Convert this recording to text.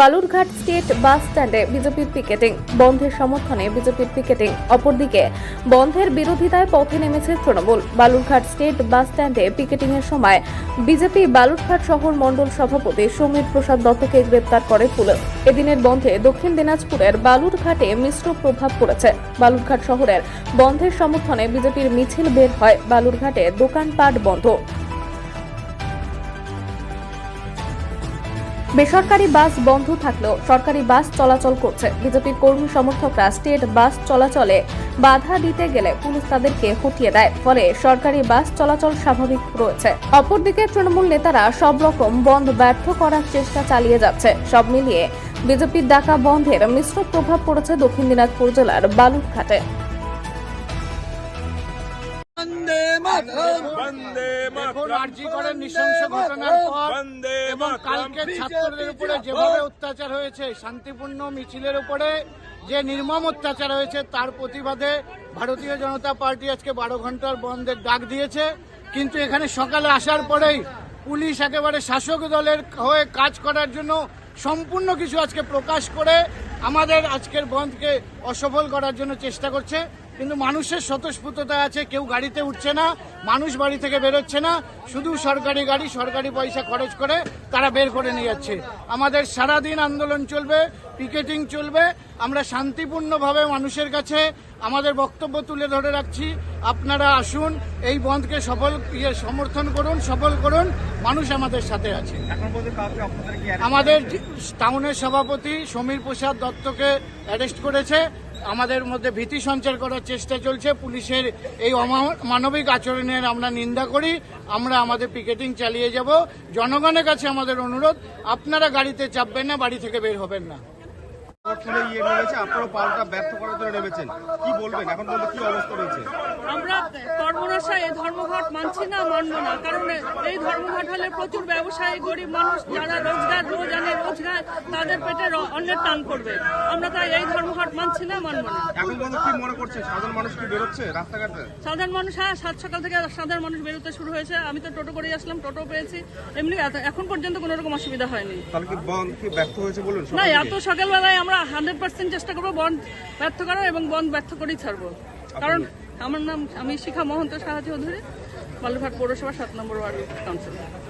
Balurghat state bus স্ট্যান্ডে বিজেপির picketing. বন্ধের সমর্থনে বিজেপির পিকেটিং। অপরদিকে, বন্ধের বিরোধিতায় পথে নেমেছে তৃণমূল। বালুরঘাট স্টেট বাস স্ট্যান্ডে পিকেটিং এর সময় বিজেপি বালুরঘাট শহর মণ্ডল সভাপতি সমীর প্রসাদ দত্তকে গ্রেপ্তার করে পুলিশ। এদিনের বন্ধে দক্ষিণ দিনাজপুরের বালুরঘাটে মিশ্র প্রভাব পড়েছে। বালুরঘাট শহরের বন্ধের সমর্থনে বিজেপির মিছিল বের হয়। বালুরঘাটে দোকানপাট বন্ধ। বেসরকারি বাস বন্ধ থাকলেও সরকারি বাস চলাচল করছে। বিজেপির কর্মী সমর্থকরা স্টেট বাস চলাচলে বাধা দিতে গেলে পুলিশ তাদেরকে হটিয়ে দেয়। ফলে সরকারি বাস চলাচল স্বাভাবিক রয়েছে। অপরদিকে তৃণমূল নেতারা সব রকম বন্ধ ব্যর্থ করার চেষ্টা চালিয়ে যাচ্ছে। সব মিলিয়ে বিজেপির ডাকা বন্ধের মিশ্র প্রভাব পড়েছে দক্ষিণ দিনাজপুর জেলার বালুরঘাটে। বন্দে মাতরম। বন্দে মাতরম। আরজি করেন নৃশংস ঘটনার পর। কালকে ছাত্রদের উপরে যেভাবে অত্যাচার হয়েছে শান্তিপূর্ণ মিছিলের উপরে যে নির্মম অত্যাচার হয়েছে তার প্রতিবাদে ভারতীয় জনতা পার্টি আজকে বারো ঘণ্টার বন্ধের ডাক দিয়েছে। কিন্তু এখানে সকালে আসার পরেই পুলিশ একেবারে শাসক দলের হয়ে কাজ করার জন্য সম্পূর্ণ কিছু আজকে প্রকাশ করে আমাদের আজকের বন্ধকে অসফল করার জন্য চেষ্টা করছে, কিন্তু মানুষের স্বতঃস্ফূর্ততা আছে, কেউ গাড়িতে উঠছে না, মানুষ বাড়ি থেকে বেরোচ্ছে না, শুধু সরকারি গাড়ি, সরকারি পয়সা খরচ করে তারা বের করে নিয়ে যাচ্ছে। আমাদের সারাদিন আন্দোলন চলবে, পিকেটিং চলবে আমরা শান্তিপূর্ণভাবে মানুষের কাছে আমাদের বক্তব্য তুলে ধরে রাখছি। আপনারা আসুন এই বন্ধকে সফল ইয়ে সমর্থন করুন সফল করুন মানুষ আমাদের সাথে আছে। আমাদের টাউনের সভাপতি সমীর প্রসাদ দত্তকে অ্যারেস্ট করেছে। আমাদের মধ্যে ভীতি সঞ্চার করার চেষ্টা চলছে। পুলিশের এই মানবিক আচরণের আমরা নিন্দা করি। আমরা আমাদের পিকেটিং চালিয়ে যাব। জনগণের কাছে আমাদের অনুরোধ আপনারা গাড়িতে চাপবেন না বাড়ি থেকে বের হবেন না। তুলে ইয়ে নেমেছে আপনারা পাল্টা ব্যর্থ করার জন্য নেমেছেন। কি বলবেন? এখন পর্যন্ত কি অবস্থা রয়েছে? আমরা কর্মরসা এই ধর্মঘট মানছি না মানব না কারণ এই ধর্মঘট হলে প্রচুর ব্যবসায়ী গরিব মানুষ যারা রোজগার রোজ আনে রোজগার তাদের পেটে অন্যের টান করবে আমরা তাই এই ধর্মঘট মানছি না মানব না। এখন পর্যন্ত কি মনে করছেন? সাধারণ মানুষ কি বেরোচ্ছে রাস্তাঘাটে? সাধারণ মানুষ হ্যাঁ সাত সকাল থেকে সাধারণ মানুষ বেরোতে শুরু হয়েছে। আমি তো টোটো করে আসলাম টোটো পেয়েছি। এমনি এখন পর্যন্ত কোনো রকম অসুবিধা হয়নি। তাহলে কি বন্ধ কি ব্যর্থ হয়েছে বলুন? না এত সকালবেলায় আমরা হান্ড্রেড পার্সেন্ট চেষ্টা করব বন্ধ ব্যর্থ করার এবং বন্ধ ব্যর্থ করেই ছাড়বো। কারণ আমার নাম আমি শিখা মহন্ত সাহা চৌধুরী বালুরঘাট পৌরসভা সাত নম্বর ওয়ার্ড কাউন্সিলর।